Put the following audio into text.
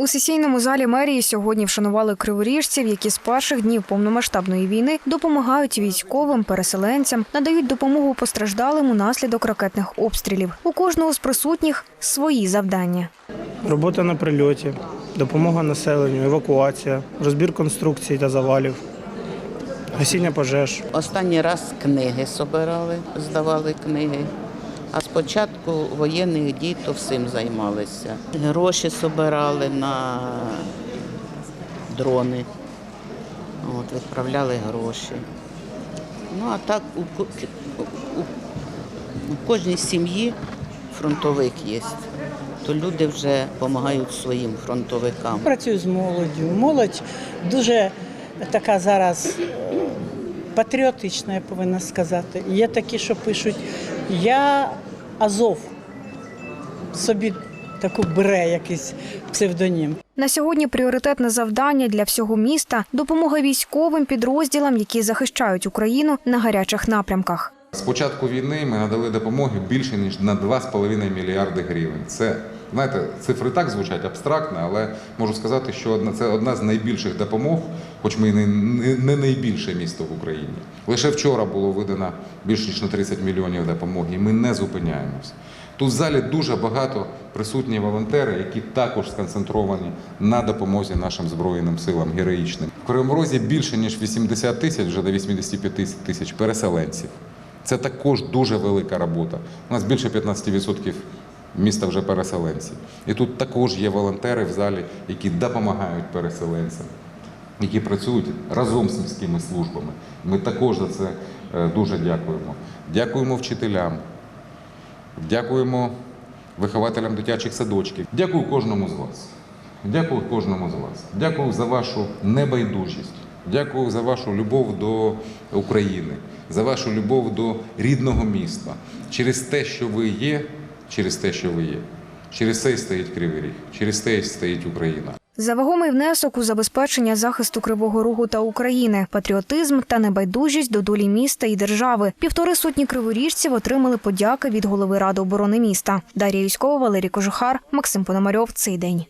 У сесійному залі мерії сьогодні вшанували криворіжців, які з перших днів повномасштабної війни допомагають військовим, переселенцям, надають допомогу постраждалим унаслідок ракетних обстрілів. У кожного з присутніх свої завдання. Робота на прильоті, допомога населенню, евакуація, розбір конструкцій та завалів, гасіння пожеж. Останній раз книги собирали, здавали книги. А спочатку воєнних дій то всім займалися. Гроші собирали на дрони. От, відправляли гроші. Ну а так у, у, у кожній сім'ї фронтовик є. То люди вже допомагають своїм фронтовикам. Працюю з молоддю. Молодь дуже така зараз е, патріотична, я повинна сказати. Є такі, що пишуть Я Азов. Собі таку бере якийсь псевдонім. На сьогодні пріоритетне завдання для всього міста допомога військовим підрозділам, які захищають Україну на гарячих напрямках. З початку війни ми надали допомоги більше ніж на 2,5 мільярди гривень. Це знаєте, цифри так звучать абстрактно, але можу сказати, що це одна з найбільших допомог, хоч ми і не, найбільше місто в Україні. Лише вчора було видано більш ніж на 30 мільйонів допомоги, і ми не зупиняємось. Тут в залі дуже багато присутні волонтери, які також сконцентровані на допомозі нашим збройним силам героїчним. В Кривому Розі більше ніж 80 тисяч, вже до 85 тисяч переселенців. Це також дуже велика робота. У нас більше 15% міста вже переселенці. І тут також є волонтери в залі, які допомагають переселенцям, які працюють разом з міськими службами. Ми також за це е, дуже дякуємо. Дякуємо вчителям, дякуємо вихователям дитячих садочків. Дякую кожному з вас. Дякую кожному з вас. Дякую за вашу небайдужість. Дякую за вашу любов до України, за вашу любов до рідного міста. Через те, що ви є, через те, що ви є, через це і стоїть Кривий Ріг, через те і стоїть Україна. За вагомий внесок у забезпечення захисту Кривого Рогу та України, патріотизм та небайдужість до долі міста і держави. Півтори сотні криворіжців отримали подяки від голови ради оборони міста. Дар'я Юськова, Валерій Кожухар, Максим Пономарьов. Цей день.